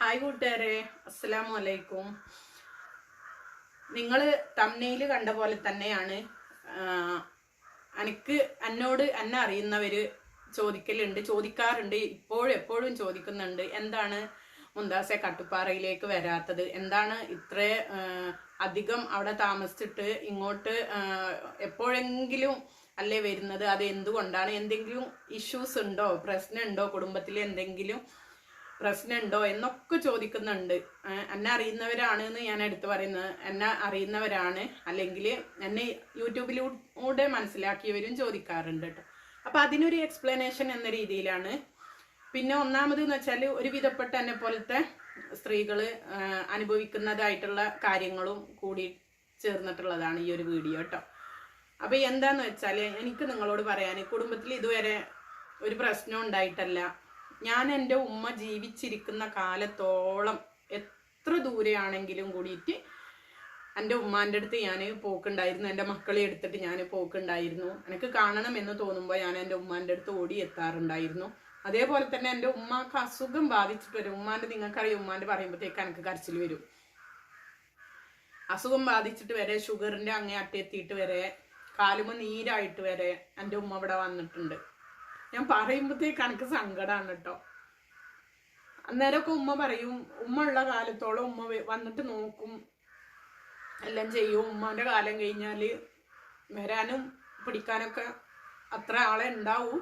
Hi കൂട്ടുകാരെ. അസ്സലാമു അലൈക്കും. നിങ്ങൾ തമ്നയിൽ കണ്ട പോലെ തന്നെയാണ് എനിക്ക് എന്നോട് എന്നെ അറിയുന്നവർ ചോദിക്കലുണ്ട് ചോദിക്കാറുണ്ട് ഇപ്പോഴും എപ്പോഴും ചോദിക്കുന്നുണ്ട് എന്താണ് മുന്താസെ കട്ടുപ്പാറയിലേക്ക് വരാത്തത്? എന്താണ് ഇത്ര അധികം അവിടെ താമസിച്ചിട്ട് ഇങ്ങോട്ട് എപ്പോഴെങ്കിലും അല്ലേ വരുന്നത്? അത് എന്തുകൊണ്ടാണ് എന്തെങ്കിലും ഇഷ്യൂസ് ഉണ്ടോ? പ്രശ്നമുണ്ടോ? കുടുംബത്തിൽ എന്തെങ്കിലും പ്രശ്നമുണ്ടോ എന്നൊക്കെ ചോദിക്കുന്നുണ്ട്. എന്നെ അറിയുന്നവരാണ് എന്ന് ഞാൻ എടുത്തു പറയുന്നത്. എന്നെ അറിയുന്നവരാണ് അല്ലെങ്കിൽ എന്നെ യൂട്യൂബിലൂടെ മനസ്സിലാക്കിയവരും ചോദിക്കാറുണ്ട് കേട്ടോ. അപ്പം അതിനൊരു എക്സ്പ്ലനേഷൻ എന്ന രീതിയിലാണ്. പിന്നെ ഒന്നാമത് എന്ന് വെച്ചാൽ ഒരു വിധപ്പെട്ട എന്നെ പോലത്തെ സ്ത്രീകൾ അനുഭവിക്കുന്നതായിട്ടുള്ള കാര്യങ്ങളും കൂടി ചേർന്നിട്ടുള്ളതാണ് ഈ ഒരു വീഡിയോ കേട്ടോ. അപ്പൊ എന്താന്ന് വെച്ചാൽ എനിക്ക് നിങ്ങളോട് പറയാൻ കുടുംബത്തിൽ ഇതുവരെ ഒരു പ്രശ്നം ഉണ്ടായിട്ടല്ല. ഞാൻ എന്റെ ഉമ്മ ജീവിച്ചിരിക്കുന്ന കാലത്തോളം എത്ര ദൂരെയാണെങ്കിലും കൂടിയിട്ട് എന്റെ ഉമ്മാന്റെ അടുത്ത് ഞാൻ പോക്കുണ്ടായിരുന്നു. എന്റെ മക്കളെ എടുത്തിട്ട് ഞാൻ പോക്കുണ്ടായിരുന്നു. എനിക്ക് കാണണം എന്ന് തോന്നുമ്പോൾ ഞാൻ എന്റെ ഉമ്മാന്റെ അടുത്ത് ഓടി എത്താറുണ്ടായിരുന്നു അതേപോലെ തന്നെ എന്റെ ഉമ്മാക്ക് അസുഖം ബാധിച്ചിട്ട് വരും. ഉമ്മാന്റെ നിങ്ങൾക്കറിയാം ഉമ്മാന്റെ പറയുമ്പോഴത്തേക്ക് എനിക്ക് കരച്ചിൽ വരും. അസുഖം ബാധിച്ചിട്ട് വരെ ഷുഗറിന്റെ അങ്ങേ അറ്റെത്തിയിട്ട് വരെ കാലുമ നീരായിട്ട് വരെ എന്റെ ഉമ്മ ഇവിടെ വന്നിട്ടുണ്ട്. ഞാൻ പറയുമ്പോഴത്തേക്ക് കണക്ക് സങ്കടമാണ് കേട്ടോ അന്നേരമൊക്കെ ഉമ്മ പറയും ഉമ്മ ഉള്ള കാലത്തോളം ഉമ്മ വന്നിട്ട് നോക്കും. എല്ലാം ചെയ്യും. ഉമ്മാന്റെ കാലം കഴിഞ്ഞാൽ വരാനും പിടിക്കാനൊക്കെ അത്ര ആളെ ഉണ്ടാവും.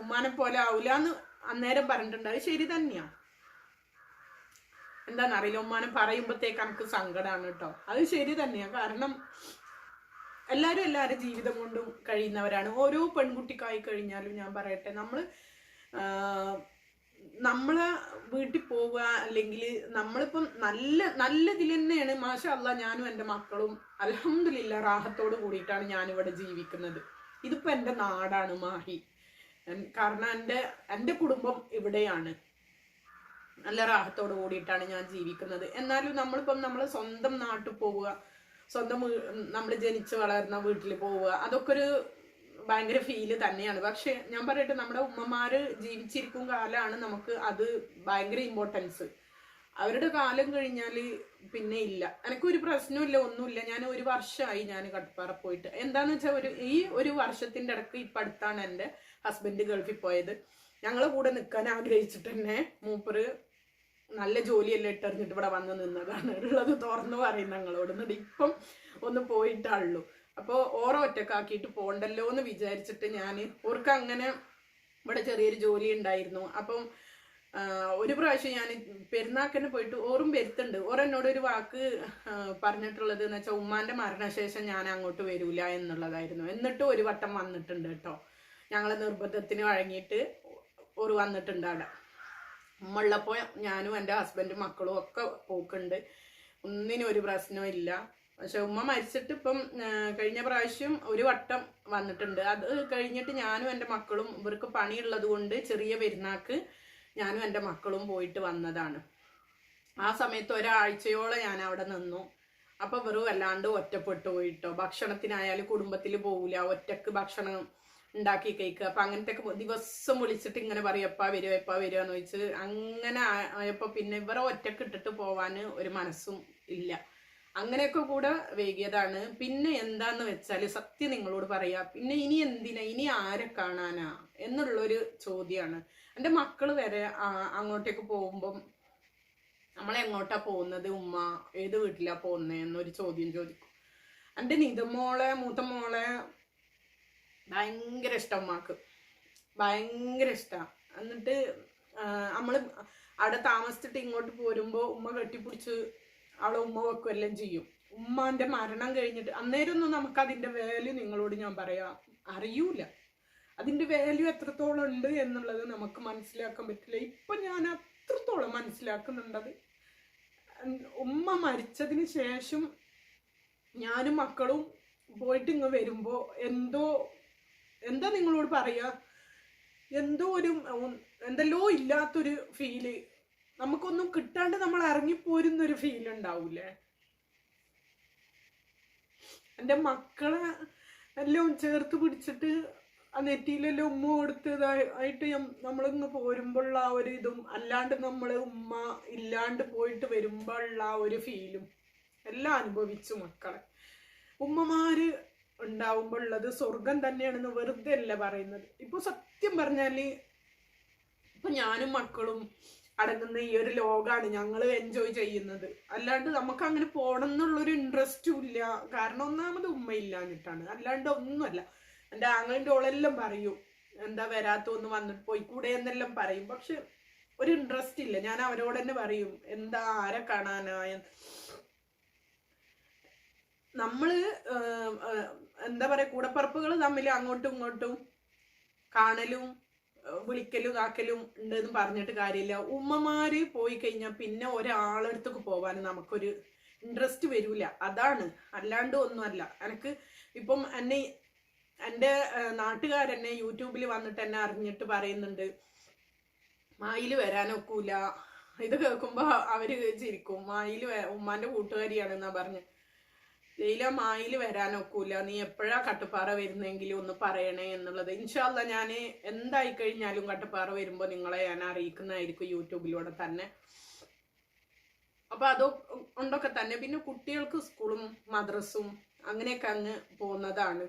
ഉമ്മാനെ പോലെ ആവൂല എന്ന് അന്നേരം പറഞ്ഞിട്ടുണ്ട്. അത് ശരി തന്നെയാ. എന്താണെന്നറിയില്ല ഉമ്മാനെ പറയുമ്പോഴത്തേക്ക് എനിക്ക് സങ്കടമാണ് കേട്ടോ അത് ശരി തന്നെയാ. കാരണം എല്ലാവരും എല്ലാവരുടെ ജീവിതം കൊണ്ടും കഴിയുന്നവരാണ്. ഓരോ പെൺകുട്ടിക്കായി കഴിഞ്ഞാലും ഞാൻ പറയട്ടെ നമ്മൾ നമ്മളെ വീട്ടിൽ പോവുക അല്ലെങ്കിൽ നമ്മളിപ്പം നല്ല നല്ലതിൽ തന്നെയാണ്. മാഷ അല്ല ഞാനും എന്റെ മക്കളും അലഹമില്ല റാഹത്തോട് കൂടിയിട്ടാണ് ഞാനിവിടെ ജീവിക്കുന്നത്. ഇതിപ്പോൾ എന്റെ നാടാണ് മാഹി. കാരണം എന്റെ എന്റെ കുടുംബം ഇവിടെയാണ്. നല്ല റാഹത്തോട് കൂടിയിട്ടാണ് ഞാൻ ജീവിക്കുന്നത്. എന്നാലും നമ്മളിപ്പം നമ്മൾ സ്വന്തം നാട്ടിൽ പോവുക സ്വന്തം നമ്മൾ ജനിച്ച് വളർന്ന വീട്ടിൽ പോവുക അതൊക്കെ ഒരു ഭയങ്കര ഫീൽ തന്നെയാണ്. പക്ഷെ ഞാൻ പറയട്ടെ നമ്മുടെ ഉമ്മമാര് ജീവിച്ചിരിക്കും കാലമാണ് നമുക്ക് അത് ഭയങ്കര ഇമ്പോർട്ടൻസ് അവരുടെ കാലം കഴിഞ്ഞാൽ പിന്നെ ഇല്ല. എനിക്കൊരു പ്രശ്നമില്ല ഒന്നുമില്ല. ഞാൻ ഒരു വർഷമായി ഞാൻ കട്ടപ്പാറ പോയിട്ട് എന്താന്ന് വെച്ചാൽ ഒരു ഈ ഒരു വർഷത്തിന്റെ ഇടയ്ക്ക് ഇപ്പം അടുത്താണ് എന്റെ ഹസ്ബൻഡ് ഗൾഫിൽ പോയത്. ഞങ്ങളെ കൂടെ നിൽക്കാൻ ആഗ്രഹിച്ചിട്ട് തന്നെ മൂപ്പറ് നല്ല ജോലിയെല്ലാം ഇട്ടറിഞ്ഞിട്ട് ഇവിടെ വന്ന് നിന്നതാണ്. ഉള്ളത് തുറന്നു പറയും ഞങ്ങളോട്. എന്നിട്ട് ഇപ്പം ഒന്ന് പോയിട്ടാളുള്ളൂ അപ്പോൾ ഓരോ ഒറ്റക്കാക്കിയിട്ട് പോണ്ടല്ലോ എന്ന് വിചാരിച്ചിട്ട് ഞാൻ ഓർക്ക് അങ്ങനെ ഇവിടെ ചെറിയൊരു ജോലി ഉണ്ടായിരുന്നു. അപ്പം ഒരു പ്രാവശ്യം ഞാൻ പെരുന്നാക്കന് പോയിട്ട് ഓറും വരുത്തുണ്ട് ഓർ എന്നോട് ഒരു വാക്ക് പറഞ്ഞിട്ടുള്ളത് എന്ന് വെച്ചാൽ ഉമ്മാന്റെ മരണശേഷം ഞാൻ അങ്ങോട്ട് വരൂല എന്നുള്ളതായിരുന്നു. എന്നിട്ട് ഒരു വട്ടം വന്നിട്ടുണ്ട് കേട്ടോ. ഞങ്ങളെ നിർബന്ധത്തിന് വഴങ്ങിയിട്ട് ഒരു വന്നിട്ടുണ്ട് അവിടെ. ഉമ്മ ഉള്ളപ്പോൾ ഞാനും എന്റെ ഹസ്ബൻഡും മക്കളും ഒക്കെ പോക്കുണ്ട്. ഒന്നിനും ഒരു പ്രശ്നവും ഇല്ല. പക്ഷെ ഉമ്മ മരിച്ചിട്ട് ഇപ്പം കഴിഞ്ഞ പ്രാവശ്യം ഒരു വട്ടം വന്നിട്ടുണ്ട്. അത് കഴിഞ്ഞിട്ട് ഞാനും എന്റെ മക്കളും ഇവർക്ക് പണിയുള്ളത് കൊണ്ട് ചെറിയ പെരുന്നാക്ക് ഞാനും എന്റെ മക്കളും പോയിട്ട് വന്നതാണ്. ആ സമയത്ത് ഒരാഴ്ചയോളം ഞാൻ അവിടെ നിന്നു. അപ്പൊ വെറും വല്ലാണ്ട് ഒറ്റപ്പെട്ടു പോയിട്ടോ ഭക്ഷണത്തിനായാലും കുടുംബത്തിൽ പോവില്ല ഒറ്റയ്ക്ക് ഭക്ഷണം ഉണ്ടാക്കി കഴിക്കുക. അപ്പൊ അങ്ങനത്തെ ദിവസം വിളിച്ചിട്ട് ഇങ്ങനെ പറയും എപ്പാ വരുമോ എപ്പാ വരുമോ എന്ന് ചോദിച്ച് അങ്ങനെ ആയപ്പോ പിന്നെ ഇവരെ ഒറ്റയ്ക്ക് ഇട്ടിട്ട് പോവാന് ഒരു മനസ്സും ഇല്ല. അങ്ങനെയൊക്കെ കൂടെ വൈകിയതാണ്. പിന്നെ എന്താന്ന് വെച്ചാൽ സത്യം നിങ്ങളോട് പറയാ പിന്നെ ഇനി എന്തിനാ ഇനി ആരെ കാണാനാ എന്നുള്ളൊരു ചോദ്യമാണ് എന്റെ മക്കൾ വരെ അങ്ങോട്ടേക്ക് പോകുമ്പം നമ്മൾ എങ്ങോട്ടാ പോകുന്നത്? ഉമ്മ ഏത് വീട്ടിലാ പോകുന്നത് എന്നൊരു ചോദ്യം ചോദിക്കും. എന്റെ നിതമോളെ മൂത്ത മോളെ ഭയങ്കര ഇഷ്ടം ഉമ്മാക്ക്. ഭയങ്കര ഇഷ്ടമാണ് എന്നിട്ട് നമ്മൾ അവിടെ താമസിച്ചിട്ട് ഇങ്ങോട്ട് പോരുമ്പോൾ ഉമ്മ കെട്ടിപ്പിടിച്ച് അവളെ ഉമ്മ വെക്കുകയെല്ലാം ചെയ്യും. ഉമ്മാന്റെ മരണം കഴിഞ്ഞിട്ട് അന്നേരമൊന്നും നമുക്ക് അതിന്റെ വാല്യൂ നിങ്ങളോട് ഞാൻ പറയാം അറിയൂല. അതിന്റെ വാല്യൂ എത്രത്തോളം ഉണ്ട് എന്നുള്ളത് നമുക്ക് മനസ്സിലാക്കാൻ പറ്റില്ല. ഇപ്പം ഞാൻ അത്രത്തോളം മനസ്സിലാക്കുന്നുണ്ടത് ഉമ്മ മരിച്ചതിന് ശേഷം ഞാനും മക്കളും പോയിട്ട് ഇങ്ങ് വരുമ്പോൾ എന്തോ എന്താ നിങ്ങളോട് പറയാ? എന്തോ ഒരു എന്തെല്ലോ ഇല്ലാത്തൊരു ഫീൽ നമുക്കൊന്നും കിട്ടാണ്ട് നമ്മൾ ഇറങ്ങിപ്പോരുന്നൊരു ഫീൽ ഉണ്ടാവൂലേ? എന്റെ മക്കളെ എല്ലാം ചേർത്ത് പിടിച്ചിട്ട് ആ നെറ്റിയിലെല്ലാം ഉമ്മ കൊടുത്തതായിട്ട് നമ്മളിങ്ങ് പോരുമ്പോഴുള്ള ആ ഒരു ഇതും അല്ലാണ്ട് നമ്മൾ ഉമ്മ ഇല്ലാണ്ട് പോയിട്ട് വരുമ്പോഴുള്ള ആ ഒരു ഫീലും എല്ലാം അനുഭവിച്ചു മക്കളെ. ഉമ്മമാര് ഉണ്ടാവുമ്പോഴുള്ളത് സ്വർഗം തന്നെയാണെന്ന് വെറുതെ അല്ല പറയുന്നത്. ഇപ്പൊ സത്യം പറഞ്ഞാൽ ഇപ്പൊ ഞാനും മക്കളും അടങ്ങുന്ന ഈ ഒരു ലോകാണ് ഞങ്ങൾ എൻജോയ് ചെയ്യുന്നത്. അല്ലാണ്ട് നമുക്ക് അങ്ങനെ പോകണം എന്നുള്ളൊരു ഇൻട്രസ്റ്റും ഇല്ല. കാരണം ഒന്നാമത് ഉമ്മയില്ലാഞ്ഞിട്ടാണ്. അല്ലാണ്ട് ഒന്നുമല്ല. എന്റെ ആങ്ങളിന്റെ ഓളെല്ലാം പറയും എന്താ വരാത്ത ഒന്ന് വന്നിട്ട് പോയിക്കൂടെ എന്നെല്ലാം പറയും. പക്ഷെ ഒരു ഇൻട്രസ്റ്റ് ഇല്ല. ഞാൻ അവരോട് തന്നെ പറയും എന്താ ആരെ കാണാനായ. നമ്മൾ എന്താ പറയാ കൂടപ്പറപ്പുകൾ തമ്മിൽ അങ്ങോട്ടും ഇങ്ങോട്ടും കാണലും വിളിക്കലും ആക്കലും ഉണ്ടെന്ന് പറഞ്ഞിട്ട് കാര്യമില്ല. ഉമ്മമാര് പോയി കഴിഞ്ഞാൽ പിന്നെ ഒരാളടുത്തേക്ക് പോവാൻ നമുക്കൊരു ഇൻട്രസ്റ്റ് വരൂല. അതാണ്. അല്ലാണ്ട് ഒന്നുമല്ല. എനിക്ക് ഇപ്പം എന്നെ എന്റെ നാട്ടുകാരെന്നെ യൂട്യൂബിൽ വന്നിട്ട് എന്നെ അറിഞ്ഞിട്ട് പറയുന്നുണ്ട് മായിൽ വരാനൊക്കൂല. ഇത് കേൾക്കുമ്പോൾ അവർ ചിരിക്കും. മായിൽ ഉമ്മാന്റെ കൂട്ടുകാരിയാണെന്നാണ് പറഞ്ഞ്. ലൈല മായിൽ വരാനൊക്കൂല. നീ എപ്പോഴാ കട്ടുപ്പാറ വരുന്നെങ്കിൽ ഒന്ന് പറയണേ എന്നുള്ളത്. ഇൻഷാല്ല ഞാൻ എന്തായി കഴിഞ്ഞാലും കട്ടുപ്പാറ വരുമ്പോൾ നിങ്ങളെ ഞാൻ അറിയിക്കുന്നതായിരിക്കും യൂട്യൂബിലൂടെ തന്നെ. അപ്പൊ അത് ഉണ്ടൊക്കെ തന്നെ. പിന്നെ കുട്ടികൾക്ക് സ്കൂളും മദ്രസും അങ്ങനെയൊക്കെ അങ്ങ് പോകുന്നതാണ്.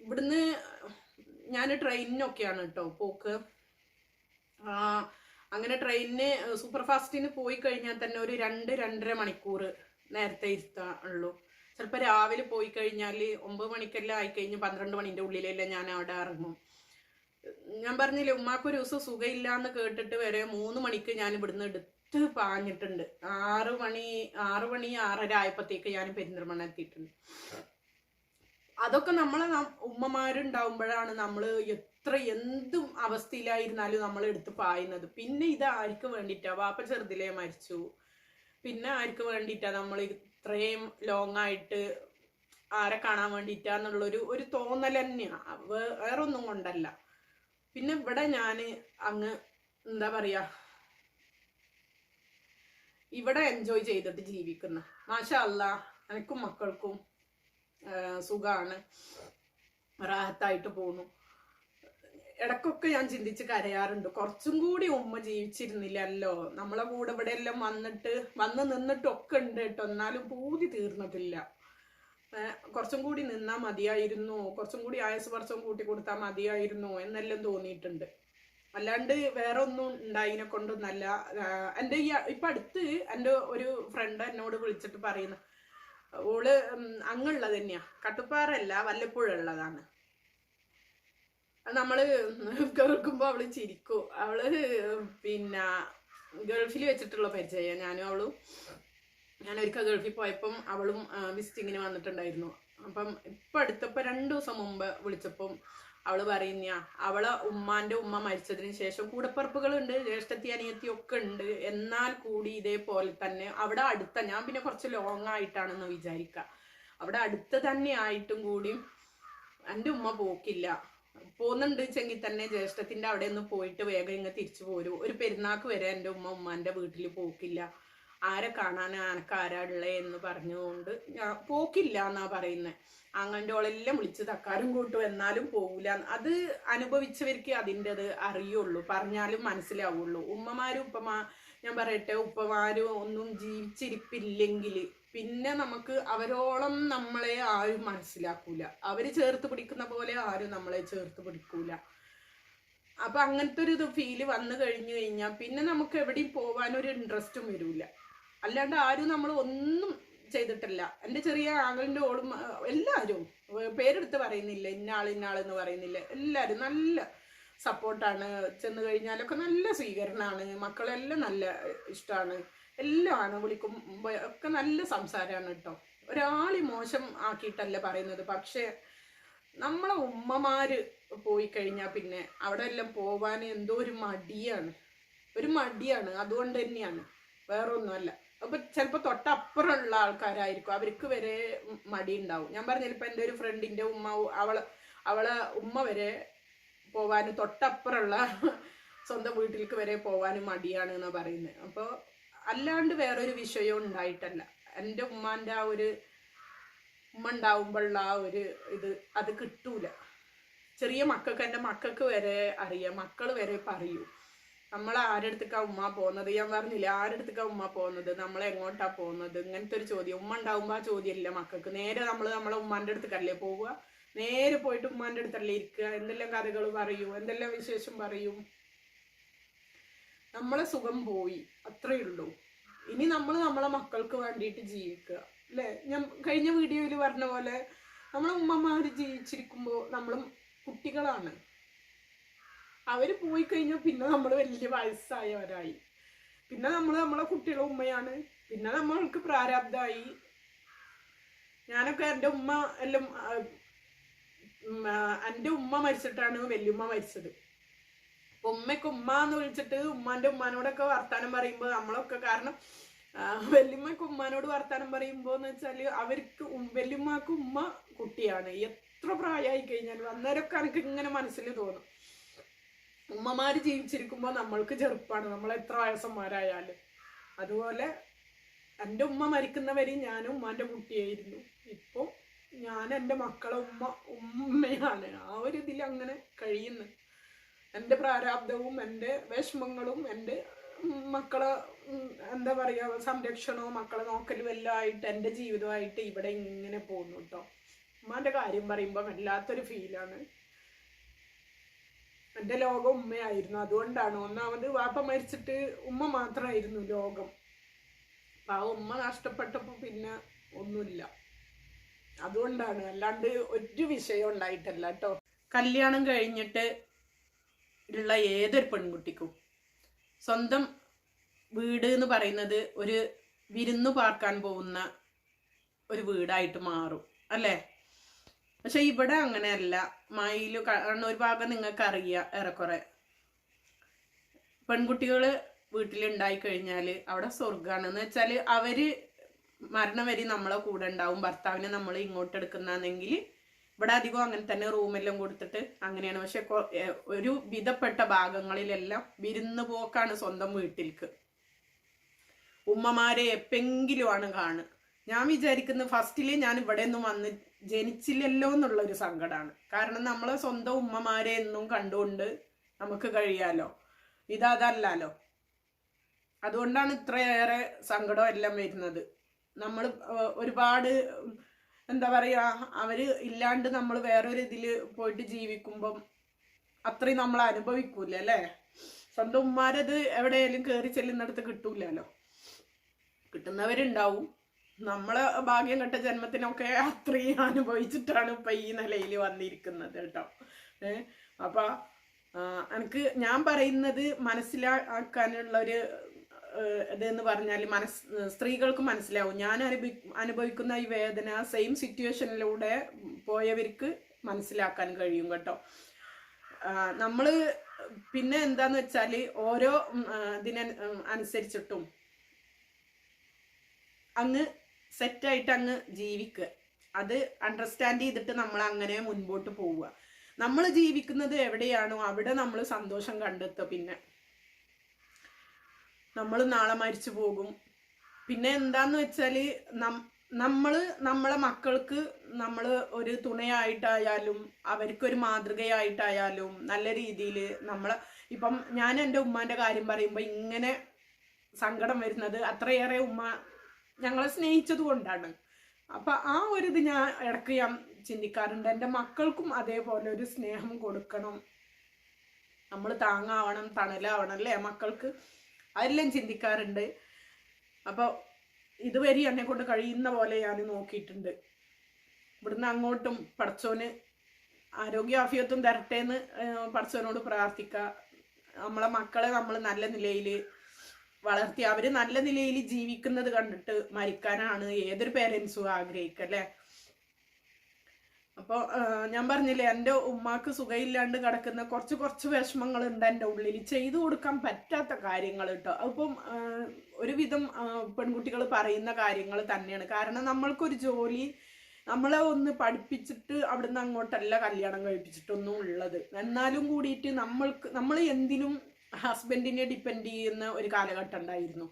ഇവിടുന്ന് ഞാൻ ട്രെയിനിനൊക്കെയാണ് കേട്ടോ പോക്ക്. അങ്ങനെ ട്രെയിനിന് സൂപ്പർ ഫാസ്റ്റിന് പോയി കഴിഞ്ഞാൽ തന്നെ ഒരു രണ്ട് രണ്ടര മണിക്കൂർ നേരത്തെ ഇരുത്താ ഉള്ളൂ. ചിലപ്പോൾ രാവിലെ പോയി കഴിഞ്ഞാൽ ഒമ്പത് മണിക്കെല്ലാം ആയിക്കഴിഞ്ഞ് പന്ത്രണ്ട് മണിന്റെ ഉള്ളിലെല്ലാം ഞാൻ അവിടെ ഇറങ്ങും. ഞാൻ പറഞ്ഞില്ലേ ഉമ്മാക്ക് ഒരു ദിവസം സുഖമില്ല എന്ന് കേട്ടിട്ട് വരെ മൂന്ന് മണിക്ക് ഞാൻ ഇവിടുന്ന് എടുത്ത് പാഞ്ഞിട്ടുണ്ട്. ആറ് മണി ആറ് മണി ആറര ആയപ്പോഴത്തേക്ക് ഞാൻ പെരിന്തൽമണ്ണ എത്തിയിട്ടുണ്ട്. അതൊക്കെ നമ്മളെ ഉമ്മമാരുണ്ടാവുമ്പോഴാണ് നമ്മൾ എത്ര എന്തും അവസ്ഥയിലായിരുന്നാലും നമ്മൾ എടുത്ത് പായുന്നത്. പിന്നെ ഇത് ആർക്ക് വേണ്ടിയിട്ടാണ് വാപ്പ ചെറുതിലേ മരിച്ചു. പിന്നെ ആർക്ക് വേണ്ടിയിട്ടാ നമ്മൾ ഇത്രയും ലോങ് ആയിട്ട് ആരെ കാണാൻ വേണ്ടിയിട്ടാന്നുള്ളൊരു ഒരു തോന്നൽ തന്നെയാ. വേ- വേറൊന്നും കൊണ്ടല്ല. പിന്നെ ഇവിടെ ഞാൻ അങ്ങ് എന്താ പറയാ ഇവിടെ എൻജോയ് ചെയ്തിട്ട് ജീവിക്കുന്ന. മാഷാ അല്ല എനിക്കും മക്കൾക്കും സുഖമാണ് റാഹത്തായിട്ട് പോണു. ഇടക്കൊക്കെ ഞാൻ ചിന്തിച്ച് കരയാറുണ്ട്. കുറച്ചും കൂടി ഉമ്മ ജീവിച്ചിരുന്നില്ലല്ലോ. നമ്മളെ കൂടെ ഇവിടെ എല്ലാം വന്നിട്ട് വന്ന് നിന്നിട്ടൊക്കെ ഉണ്ട് കേട്ടോ. എന്നാലും പൂതി തീർന്നിട്ടില്ല. കുറച്ചും കൂടി നിന്നാ മതിയായിരുന്നു. കുറച്ചും കൂടി ആയസ് വർഷം കൂട്ടി കൊടുത്താൽ മതിയായിരുന്നു എന്നെല്ലാം തോന്നിയിട്ടുണ്ട്. അല്ലാണ്ട് വേറെ ഒന്നും ഉണ്ടായിനെ കൊണ്ടൊന്നല്ല. എന്റെ ഈ ഇപ്പൊ അടുത്ത് എന്റെ ഒരു ഫ്രണ്ട് എന്നോട് വിളിച്ചിട്ട് പറയുന്നു. ഓൾ അങ്ങുള്ളത് തന്നെയാ. കട്ടുപ്പാറല്ല വല്ലപ്പുഴ അത് നമ്മൾ കേൾക്കുമ്പോ അവൾ ചിരിക്കും. അവൾ പിന്നെ ഗൾഫിൽ വെച്ചിട്ടുള്ള പരിചയം. ഞാനും അവളും. ഞാൻ ഒരിക്കൽ ഗൾഫിൽ പോയപ്പം അവളും വിസിറ്റിങ്ങിന് വന്നിട്ടുണ്ടായിരുന്നു. അപ്പം ഇപ്പൊ അടുത്തപ്പോ രണ്ടു ദിവസം മുമ്പ് വിളിച്ചപ്പം അവൾ പറയുന്ന അവളെ ഉമ്മാന്റെ ഉമ്മ മരിച്ചതിന് ശേഷം കൂടപ്പറപ്പുകളുണ്ട് ജ്യേഷ്ഠത്തി അനിയത്തി ഒക്കെ ഉണ്ട്. എന്നാൽ കൂടി ഇതേപോലെ തന്നെ അവിടെ അടുത്ത ഞാൻ പിന്നെ കുറച്ച് ലോങ് ആയിട്ടാണെന്ന് വിചാരിക്കുക അവിടെ അടുത്ത് തന്നെ ആയിട്ടും കൂടി എന്റെ ഉമ്മ പോക്കില്ല. പോകുന്നുണ്ട് വെച്ചെങ്കിൽ തന്നെ ജ്യേഷ്ഠത്തിന്റെ അവിടെ ഒന്ന് പോയിട്ട് വേഗം ഇങ്ങ് തിരിച്ചു പോരും. ഒരു പെരുന്നാക്ക് വരെ എന്റെ ഉമ്മ ഉമ്മാന്റെ വീട്ടിൽ പോക്കില്ല. ആരെ കാണാൻ ആനക്ക് ആരാ ഉള്ളേ എന്ന് പറഞ്ഞുകൊണ്ട് ഞാൻ പോക്കില്ല എന്നാ പറയുന്നത് അങ്ങന്റെ ഓളെല്ലാം വിളിച്ച് തക്കാരും കൂട്ടും എന്നാലും പോകൂല. അത് അനുഭവിച്ചവർക്ക് അതിന്റെത് അറിയുള്ളൂ. പറഞ്ഞാലും മനസ്സിലാവുള്ളൂ. ഉമ്മമാരും ഉപ്പമാ ഞാൻ പറയട്ടെ ഉപ്പമാരും ഒന്നും ജീവിച്ചിരിപ്പില്ലെങ്കിൽ പിന്നെ നമുക്ക് അവരോളം നമ്മളെ ആരും മനസ്സിലാക്കൂല. അവർ ചേർത്ത് പിടിക്കുന്ന പോലെ ആരും നമ്മളെ ചേർത്ത് പിടിക്കൂല. അപ്പൊ അങ്ങനത്തെ ഒരു ഇത് ഫീൽ വന്നു കഴിഞ്ഞു കഴിഞ്ഞാൽ പിന്നെ നമുക്ക് എവിടെയും ഒരു ഇൻട്രസ്റ്റും വരൂല. അല്ലാണ്ട് ആരും നമ്മൾ ഒന്നും ചെയ്തിട്ടില്ല. എന്റെ ചെറിയ ആങ്ങളിന്റെ ഓളും എല്ലാവരും പേരെടുത്ത് പറയുന്നില്ല. ഇന്നാൾ എന്ന് പറയുന്നില്ല. എല്ലാവരും നല്ല സപ്പോർട്ടാണ് ചെന്ന് കഴിഞ്ഞാലൊക്കെ നല്ല സ്വീകരണമാണ് മക്കളെല്ലാം നല്ല ഇഷ്ടമാണ് എല്ലാമാണ് വിളിക്കുമ്പോ ഒക്കെ നല്ല സംസാരമാണ് കേട്ടോ. ഒരാളി മോശം ആക്കിയിട്ടല്ല പറയുന്നത്. പക്ഷേ നമ്മളെ ഉമ്മമാര് പോയി കഴിഞ്ഞാൽ പിന്നെ അവിടെ എല്ലാം പോവാൻ എന്തോ ഒരു മടിയാണ്. ഒരു മടിയാണ്. അതുകൊണ്ട് തന്നെയാണ്. വേറൊന്നുമല്ല. അപ്പൊ ചിലപ്പോ തൊട്ടപ്പുറമുള്ള ആൾക്കാരായിരിക്കും. അവർക്ക് വരെ മടി ഉണ്ടാവും ഞാൻ പറഞ്ഞില്ല ഇപ്പൊ എന്റെ ഒരു ഫ്രണ്ടിന്റെ ഉമ്മ അവളെ അവളെ ഉമ്മ വരെ പോവാൻ തൊട്ടപ്പുറമുള്ള സ്വന്തം വീട്ടിലേക്ക് വരെ പോവാൻ മടിയാണ് എന്നാ പറയുന്നത്. അപ്പോൾ അല്ലാണ്ട് വേറൊരു വിഷയവും ഉണ്ടായിട്ടല്ല. എന്റെ ഉമ്മാന്റെ ആ ഒരു ഉമ്മ ഉണ്ടാവുമ്പോഴുള്ള ആ ഒരു ഇത് അത് കിട്ടൂല. ചെറിയ മക്കൾക്ക് എന്റെ മക്കൾക്ക് വരെ അറിയാം. മക്കൾ വരെ പറയൂ. നമ്മൾ ആരെടുത്തേക്കാ ഉമ്മ പോകുന്നത് ഞാൻ പറഞ്ഞില്ല ആരെടുത്തേക്കാ ഉമ്മ പോകുന്നത് നമ്മൾ എങ്ങോട്ടാ പോകുന്നത് ഇങ്ങനത്തെ ഒരു ചോദ്യം. ഉമ്മ ഉണ്ടാവുമ്പോൾ ആ ചോദ്യമില്ല മക്കൾക്ക്. നേരെ നമ്മൾ നമ്മളെ ഉമ്മാന്റെ അടുത്തേക്കല്ലേ പോവുക? നേരെ പോയിട്ട് ഉമ്മാന്റെ അടുത്തല്ലേ ഇരിക്കുക? എന്തെല്ലാം കഥകൾ പറയൂ? എന്തെല്ലാം വിശേഷം പറയും? നമ്മളെ സുഖം പോയി. അത്രേ ഉള്ളൂ. ഇനി നമ്മൾ നമ്മളെ മക്കൾക്ക് വേണ്ടിയിട്ട് ജീവിക്കുക. അല്ലേ? ഞാൻ കഴിഞ്ഞ വീഡിയോയിൽ പറഞ്ഞ പോലെ നമ്മളെ ഉമ്മമാർ ജീവിച്ചിരിക്കുമ്പോൾ നമ്മളും കുട്ടികളാണ്. അവർ പോയി കഴിഞ്ഞാൽ പിന്നെ നമ്മൾ വലിയ വയസ്സായവരായി. പിന്നെ നമ്മൾ നമ്മളെ കുട്ടികളെ ഉമ്മയാണ്. പിന്നെ നമ്മൾക്ക് പ്രാരാബ്ധമായി ഞാനൊക്കെ എന്റെ ഉമ്മ എല്ലാം എന്റെ ഉമ്മ മരിച്ചിട്ടാണ് വല്യുമ്മ മരിച്ചത്. ഉമ്മയ്ക്ക് ഉമ്മ എന്ന് വിളിച്ചിട്ട് ഉമ്മാന്റെ ഉമ്മാനോടൊക്കെ വർത്താനം പറയുമ്പോ നമ്മളൊക്കെ കാരണം വല്യമ്മക്ക് ഉമ്മാനോട് വർത്താനം പറയുമ്പോ എന്ന് വെച്ചാൽ അവർക്ക് വല്യമ്മക്ക് ഉമ്മ കുട്ടിയാണ്. എത്ര പ്രായമായി കഴിഞ്ഞാലും അന്നേരമൊക്കെ എനിക്ക് ഇങ്ങനെ മനസ്സിൽ തോന്നും. ഉമ്മമാര് ജീവിച്ചിരിക്കുമ്പോൾ നമ്മൾക്ക് ചെറുപ്പാണ്. നമ്മൾ എത്ര വയസ്സന്മാരായാലും. അതുപോലെ എന്റെ ഉമ്മ മരിക്കുന്നവരെയും ഞാനും ഉമ്മാന്റെ കുട്ടിയായിരുന്നു. ഇപ്പോൾ ഞാൻ എന്റെ മക്കളെ ഉമ്മ ഉമ്മയാണ്. ആ ഒരു ഇതിൽ അങ്ങനെ കഴിയുന്നു. എന്റെ പ്രാരാബ്ദവും എന്റെ വിഷമങ്ങളും എന്റെ മക്കളെ എന്താ പറയുക സംരക്ഷണവും മക്കളെ നോക്കലും എല്ലാം ആയിട്ട് എന്റെ ജീവിതമായിട്ട് ഇവിടെ ഇങ്ങനെ പോകുന്നു കേട്ടോ ഉമ്മാന്റെ കാര്യം പറയുമ്പോൾ വല്ലാത്തൊരു ഫീലാണ് എന്റെ ലോകം ഉമ്മയായിരുന്നു. അതുകൊണ്ടാണ് ഒന്നാമത് വാപ്പ മരിച്ചിട്ട് ഉമ്മ മാത്രമായിരുന്നു ലോകം. അപ്പം ആ ഉമ്മ നഷ്ടപ്പെട്ടപ്പോൾ പിന്നെ ഒന്നുമില്ല. അതുകൊണ്ടാണ് അല്ലാണ്ട് ഒരു വിഷയം ഉണ്ടായിട്ടല്ല കേട്ടോ കല്യാണം കഴിഞ്ഞിട്ട് ഉള്ള ഏതൊരു പെൺകുട്ടിക്കും. സ്വന്തം വീട് എന്ന് പറയുന്നത് ഒരു വിരുന്നു പാർക്കാൻ പോകുന്ന ഒരു വീടായിട്ട് മാറും. അല്ലേ? പക്ഷെ ഇവിടെ അങ്ങനെയല്ല. മയിൽ കാരണം ഒരു ഭാഗം നിങ്ങൾക്ക് അറിയാം ഏറെക്കുറെ. പെൺകുട്ടികൾ വീട്ടിലുണ്ടായി കഴിഞ്ഞാൽ അവിടെ സ്വർഗമാണ് എന്ന് വെച്ചാൽ അവർ മരണം വരെ നമ്മളെ കൂടെ ഉണ്ടാവും. ഭർത്താവിനെ നമ്മൾ ഇങ്ങോട്ട് എടുക്കുന്നെങ്കിൽ ഇവിടെ അധികം അങ്ങനെ തന്നെ റൂമെല്ലാം കൊടുത്തിട്ട് അങ്ങനെയാണ്. പക്ഷെ ഒരു വിധപ്പെട്ട ഭാഗങ്ങളിലെല്ലാം വിരുന്ന് പോക്കാണ് സ്വന്തം വീട്ടിലേക്ക് ഉമ്മമാരെ എപ്പെങ്കിലും ആണ് കാണുക. ഞാൻ വിചാരിക്കുന്ന ഫസ്റ്റിൽ ഞാൻ ഇവിടെ നിന്ന് വന്ന് ജനിച്ചില്ലല്ലോ എന്നുള്ള ഒരു സങ്കടമാണ് കാരണം നമ്മളെ സ്വന്തം ഉമ്മമാരെ എന്നും കണ്ടുകൊണ്ട് നമുക്ക് കഴിയാലോ? ഇതല്ലല്ലോ അതുകൊണ്ടാണ് ഇത്രയേറെ സങ്കടം എല്ലാം വരുന്നത്. നമ്മൾ ഒരുപാട് എന്താ പറയുക അവർ ഇല്ലാണ്ട് നമ്മൾ വേറൊരു ഇതിൽ പോയിട്ട് ജീവിക്കുമ്പം അത്രയും നമ്മൾ അനുഭവിക്കൂല അല്ലേ? സ്വന്തം ഉമ്മാരത് എവിടെയെങ്കിലും കയറി ചെല്ലുന്നിടത്ത് കിട്ടൂലല്ലോ. കിട്ടുന്നവരുണ്ടാവും. നമ്മളെ ഭാഗ്യം കെട്ട ജന്മത്തിനൊക്കെ അത്രയും അനുഭവിച്ചിട്ടാണ് ഇപ്പൊ ഈ നിലയിൽ വന്നിരിക്കുന്നത് കേട്ടോ. ഏഹ് അപ്പൊ എനിക്ക് ഞാൻ പറയുന്നത് മനസ്സിലാക്കാനുള്ള ഒരു ഇതെന്ന് പറഞ്ഞാൽ മനസ് സ്ത്രീകൾക്ക് മനസ്സിലാവും. ഞാൻ അനുഭവി അനുഭവിക്കുന്ന ഈ വേദന സെയിം സിറ്റുവേഷനിലൂടെ പോയവർക്ക് മനസ്സിലാക്കാൻ കഴിയും കേട്ടോ. നമ്മൾ പിന്നെ എന്താന്ന് വെച്ചാൽ ഓരോ ഇതിന അനുസരിച്ചിട്ടും അങ്ങ് സെറ്റായിട്ട് അങ്ങ് ജീവിക്കുക. അത് അണ്ടർസ്റ്റാൻഡ് ചെയ്തിട്ട് നമ്മൾ അങ്ങനെ മുൻപോട്ട് പോവുക. നമ്മൾ ജീവിക്കുന്നത് എവിടെയാണോ അവിടെ നമ്മൾ സന്തോഷം കണ്ടെത്തുക പിന്നെ. നമ്മൾ നാളെ മരിച്ചു പോകും. പിന്നെ എന്താന്ന് വെച്ചാൽ നമ്മൾ നമ്മളെ മക്കൾക്ക് നമ്മൾ ഒരു തുണയായിട്ടായാലും അവർക്കൊരു മാതൃകയായിട്ടായാലും നല്ല രീതിയിൽ നമ്മൾ ഇപ്പം ഞാൻ എന്റെ ഉമ്മാന്റെ കാര്യം പറയുമ്പോൾ ഇങ്ങനെ സങ്കടം വരുന്നത് അത്രയേറെ ഉമ്മ ഞങ്ങളെ സ്നേഹിച്ചത് കൊണ്ടാണ്. അപ്പൊ ആ ഒരു ഇത് ഞാൻ ഇടയ്ക്ക് ഞാൻ ചിന്തിക്കാറുണ്ട്. എന്റെ മക്കൾക്കും അതേപോലെ ഒരു സ്നേഹം കൊടുക്കണം. നമ്മൾ താങ്ങാവണം തണലാവണം അല്ലേ മക്കൾക്ക്? അതെല്ലാം ചിന്തിക്കാറുണ്ട്. അപ്പോൾ ഇതുവരെ എന്നെ കൊണ്ട് കഴിയുന്ന പോലെ ഞാൻ നോക്കിയിട്ടുണ്ട്. ഇവിടുന്ന് അങ്ങോട്ടും പടച്ചോന് ആരോഗ്യാഫിയത്വം തരട്ടെ എന്ന് പടച്ചോനോട് പ്രാർത്ഥിക്കുക നമ്മളെ മക്കളെ നമ്മൾ നല്ല നിലയിൽ വളർത്തി അവർ നല്ല നിലയിൽ ജീവിക്കുന്നത് കണ്ടിട്ട് മരിക്കാനാണ് ഏതൊരു പേരൻസും ആഗ്രഹിക്കുക അല്ലേ അപ്പോൾ ഞാൻ പറഞ്ഞില്ലേ എന്റെ ഉമ്മാക്ക് സുഖമില്ലാണ്ട് കിടക്കുന്ന കുറച്ച് കുറച്ച് വിഷമങ്ങൾ ഉണ്ട് എന്റെ ഉള്ളിൽ ചെയ്തു കൊടുക്കാൻ പറ്റാത്ത കാര്യങ്ങൾ കേട്ടോ അപ്പം ഒരുവിധം പെൺകുട്ടികൾ പറയുന്ന കാര്യങ്ങൾ തന്നെയാണ്. കാരണം നമ്മൾക്കൊരു ജോലി നമ്മളെ ഒന്ന് പഠിപ്പിച്ചിട്ട് അവിടുന്ന് അങ്ങോട്ടല്ല കല്യാണം കഴിപ്പിച്ചിട്ടൊന്നും ഉള്ളത്. എന്നാലും കൂടിയിട്ട് നമ്മൾക്ക് നമ്മൾ എന്തിനും ഹസ്ബൻഡിനെ ഡിപ്പെൻഡ് ചെയ്യുന്ന ഒരു കാലഘട്ടം ഉണ്ടായിരുന്നു.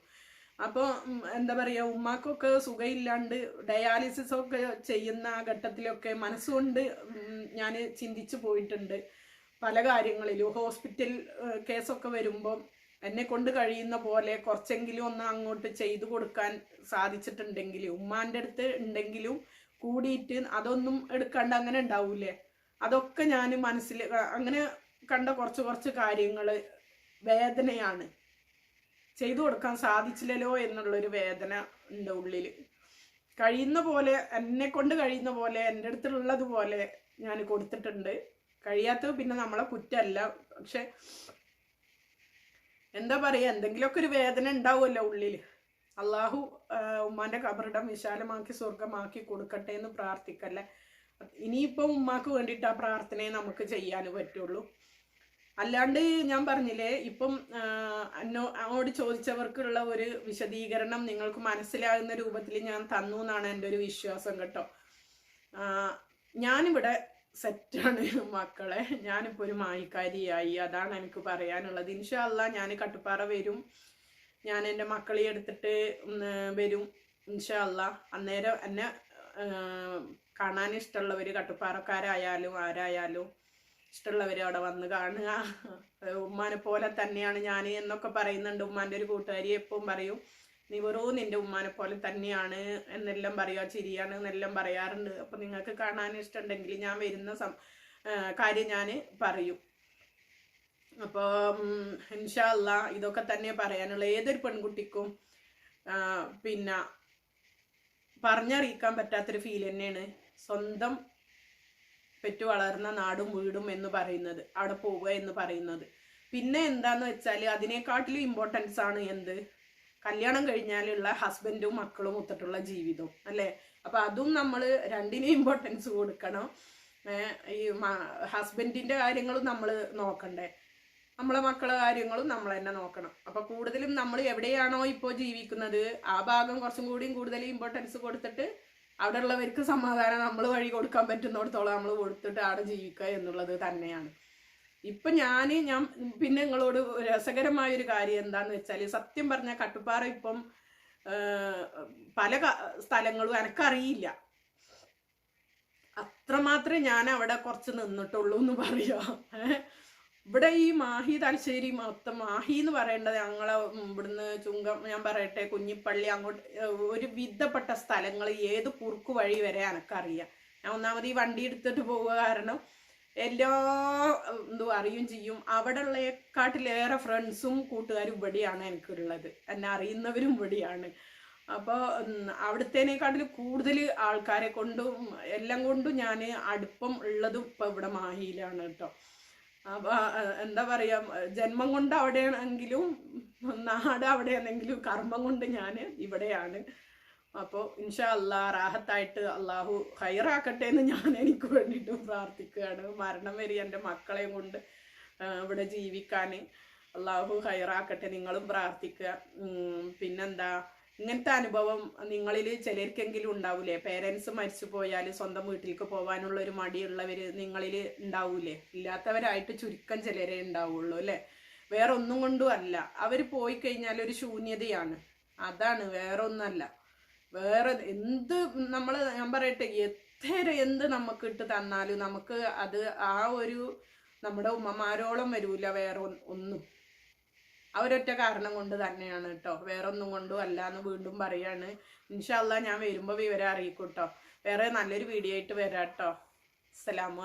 അപ്പോൾ എന്താ പറയുക ഉമ്മാക്കൊക്കെ സുഖമില്ലാണ്ട് ഡയാലിസിസ് ഒക്കെ ചെയ്യുന്ന ആ ഘട്ടത്തിലൊക്കെ മനസ്സുകൊണ്ട് ഞാൻ ചിന്തിച്ചു പോയിട്ടുണ്ട്. പല കാര്യങ്ങളിലും. ഹോസ്പിറ്റൽ കേസൊക്കെ വരുമ്പം എന്നെ കൊണ്ട് കഴിയുന്ന പോലെ കുറച്ചെങ്കിലും ഒന്ന് അങ്ങോട്ട് ചെയ്തു കൊടുക്കാൻ സാധിച്ചിട്ടുണ്ടെങ്കിലും ഉമ്മാന്റെ അടുത്ത് ഉണ്ടെങ്കിലും കൂടിയിട്ട് അതൊന്നും എടുക്കാണ്ട് അങ്ങനെ ഉണ്ടാവൂലേ? അതൊക്കെ ഞാൻ മനസ്സിൽ അങ്ങനെ കണ്ട കുറച്ച് കുറച്ച് കാര്യങ്ങൾ വേദനയാണ്. ചെയ്തു കൊടുക്കാൻ സാധിച്ചില്ലല്ലോ എന്നുള്ളൊരു വേദന ഉണ്ട് ഉള്ളിൽ കഴിയുന്ന പോലെ എന്നെ കൊണ്ട് കഴിയുന്ന പോലെ എന്റെ അടുത്തുള്ളതുപോലെ ഞാൻ കൊടുത്തിട്ടുണ്ട്. കഴിയാത്തത് പിന്നെ നമ്മളെ കുറ്റമല്ല. പക്ഷെ എന്താ പറയുക എന്തെങ്കിലുമൊക്കെ ഒരു വേദന ഉണ്ടാവുമല്ലോ ഉള്ളിൽ അള്ളാഹു ഉമ്മാന്റെ കബറിടം വിശാലമാക്കി സ്വർഗമാക്കി കൊടുക്കട്ടെ എന്ന് പ്രാർത്ഥിക്കല്ലേ? ഇനിയിപ്പോൾ ഉമ്മാക്ക് വേണ്ടിയിട്ട് ആ പ്രാർത്ഥനയെ നമുക്ക് ചെയ്യാൻ പറ്റുള്ളൂ. അല്ലാണ്ട് ഞാൻ പറഞ്ഞില്ലേ ഇപ്പം അങ്ങോട്ട് ചോദിച്ചവർക്കുള്ള ഒരു വിശദീകരണം നിങ്ങൾക്ക് മനസ്സിലാകുന്ന രൂപത്തിൽ ഞാൻ തന്നു എന്നാണ് എന്റെ ഒരു വിശ്വാസം കേട്ടോ. ഞാനിവിടെ സെറ്റാണ് മക്കളെ. ഞാനിപ്പോൾ ഒരു മായിക്കാരിയായി. അതാണ് എനിക്ക് പറയാനുള്ളത്. ഇൻഷല്ല ഞാൻ കട്ടുപ്പാറ വരും. ഞാൻ എന്റെ മക്കളെ എടുത്തിട്ട് വരും. ഇൻഷല്ല അന്നേരം എന്നെ കാണാൻ ഇഷ്ടമുള്ളവർ കട്ടുപ്പാറക്കാരായാലും ആരായാലും ഇഷ്ടമുള്ളവർ അവിടെ വന്ന് കാണുക. ഉമ്മാനെ പോലെ തന്നെയാണ് ഞാൻ എന്നൊക്കെ പറയുന്നുണ്ട്. ഉമ്മാന്റെ ഒരു കൂട്ടുകാരി എപ്പോഴും പറയും നീ വെറും നിന്റെ ഉമ്മാനെ പോലെ തന്നെയാണ് എന്നെല്ലാം പറയുക ചിരിയാണ് എന്നെല്ലാം പറയാറുണ്ട്. അപ്പോൾ നിങ്ങൾക്ക് കാണാൻ ഇഷ്ടമുണ്ടെങ്കിൽ ഞാൻ വരുന്ന സം കാര്യം ഞാൻ പറയും. അപ്പോൾ ഇൻഷല്ല ഇതൊക്കെ തന്നെ പറയാനുള്ള ഏതൊരു പെൺകുട്ടിക്കും പിന്നെ പറഞ്ഞറിയിക്കാൻ പറ്റാത്തൊരു ഫീൽ തന്നെയാണ്. സ്വന്തം പെറ്റു വളർന്ന നാടും വീടും എന്ന് പറയുന്നത് അവിടെ പോവുക എന്ന് പറയുന്നത്. പിന്നെ എന്താന്ന് വെച്ചാൽ അതിനെക്കാട്ടിലും ഇമ്പോർട്ടൻസ് ആണ് എന്ത്? കല്യാണം കഴിഞ്ഞാലുള്ള ഹസ്ബൻഡും മക്കളും ഒത്തിട്ടുള്ള ജീവിതം അല്ലേ? അപ്പൊ അതും നമ്മൾ രണ്ടിനും ഇമ്പോർട്ടൻസ് കൊടുക്കണം. ഈ ഹസ്ബൻഡിന്റെ കാര്യങ്ങളും നമ്മൾ നോക്കണ്ടേ? നമ്മളെ മക്കളെ കാര്യങ്ങളും നമ്മൾ തന്നെ നോക്കണം. അപ്പൊ കൂടുതലും നമ്മൾ എവിടെയാണോ ഇപ്പോൾ ജീവിക്കുന്നത് ആ ഭാഗം കുറച്ചും കൂടിയും കൂടുതൽ ഇമ്പോർട്ടൻസ് കൊടുത്തിട്ട് അവിടെ ഉള്ളവർക്ക് സമാധാനം നമ്മൾ വഴി കൊടുക്കാൻ പറ്റുന്നിടത്തോളം നമ്മൾ കൊടുത്തിട്ട് അവിടെ ജീവിക്കുക എന്നുള്ളത് തന്നെയാണ് ഇപ്പൊ ഞാൻ ഞാൻ പിന്നെ നിങ്ങളോട് രസകരമായ ഒരു കാര്യം എന്താന്ന് വെച്ചാൽ സത്യം പറഞ്ഞ കട്ടുപ്പാറ ഇപ്പം പല സ്ഥലങ്ങളും എനക്കറിയില്ല അത്രമാത്രമേ ഞാൻ അവിടെ കുറച്ച് നിന്നിട്ടുള്ളൂ എന്ന് പറയാ? ഇവിടെ ഈ മാഹി തലശ്ശേരി മൊത്തം മാഹി എന്ന് പറയേണ്ടത് ഞങ്ങളെ ഇവിടുന്ന് ചുങ്കം ഞാൻ പറയട്ടെ കുഞ്ഞിപ്പള്ളി അങ്ങോട്ട് ഒരു വിധപ്പെട്ട സ്ഥലങ്ങൾ ഏത് കുറുക്ക് വഴി വരെ എനക്കറിയാം ഞാൻ ഒന്നാമത് ഈ വണ്ടി എടുത്തിട്ട് പോവുക കാരണം എല്ലാ ഉം, അറിയും ചെയ്യും. അവിടെ ഉള്ളേക്കാട്ടിലേറെ ഫ്രണ്ട്സും കൂട്ടുകാരും ഇവിടെയാണ് എനിക്കുള്ളത്. എന്നെ അറിയുന്നവരും ഇവിടെയാണ്. അപ്പോൾ അവിടുത്തേനേക്കാട്ടിൽ കൂടുതൽ ആൾക്കാരെ കൊണ്ടും എല്ലാം കൊണ്ടും ഞാൻ അടുപ്പം ഉള്ളതും ഇപ്പം ഇവിടെ മാഹിയിലാണ് കേട്ടോ. എന്താ പറയുക ജന്മം കൊണ്ട് അവിടെയാണെങ്കിലും നാട് അവിടെയാണെങ്കിലും കർമ്മം കൊണ്ട് ഞാൻ ഇവിടെയാണ്. അപ്പോൾ ഇൻഷാ അല്ലാ റാഹത്തായിട്ട് അള്ളാഹു ഹൈറാക്കട്ടെ എന്ന് ഞാൻ എനിക്ക് വേണ്ടിയിട്ട് പ്രാർത്ഥിക്കുകയാണ്. മരണം വരെ എന്റെ മക്കളെയും കൊണ്ട് ഇവിടെ ജീവിക്കാൻ അള്ളാഹു ഹൈറാക്കട്ടെ നിങ്ങളും പ്രാർത്ഥിക്കുക. പിന്നെന്താ ഇങ്ങനത്തെ അനുഭവം നിങ്ങളിൽ ചിലർക്കെങ്കിലും ഉണ്ടാവൂലേ? പേരൻസ് മരിച്ചു പോയാൽ സ്വന്തം വീട്ടിലേക്ക് പോകാനുള്ള ഒരു മടിയുള്ളവർ നിങ്ങളിൽ ഉണ്ടാവൂലേ? ഇല്ലാത്തവരായിട്ട് ചുരുക്കം ചിലരെ ഉണ്ടാവുള്ളൂ അല്ലേ? വേറെ ഒന്നും കൊണ്ടും അല്ല. അവർ പോയി കഴിഞ്ഞാൽ ഒരു ശൂന്യതയാണ്. അതാണ് വേറെ ഒന്നല്ല വേറെ എന്ത് നമ്മൾ ഞാൻ പറയട്ടെ എത്ര എന്ത് നമുക്ക് ഇട്ട് തന്നാലും നമുക്ക് അത് ആ ഒരു നമ്മുടെ ഉമ്മമാരോളം വരൂല വേറെ ഒന്നും. ആ ഒരൊറ്റ കാരണം കൊണ്ട് തന്നെയാണ് കേട്ടോ വേറെ ഒന്നും കൊണ്ടും അല്ല എന്ന് വീണ്ടും പറയാണ്. ഇൻഷാല്ല ഞാൻ വരുമ്പോൾ വിവരം അറിയിക്കും കേട്ടോ വേറെ നല്ലൊരു വീഡിയോ ആയിട്ട് വരാം കേട്ടോ അസ്സലാമു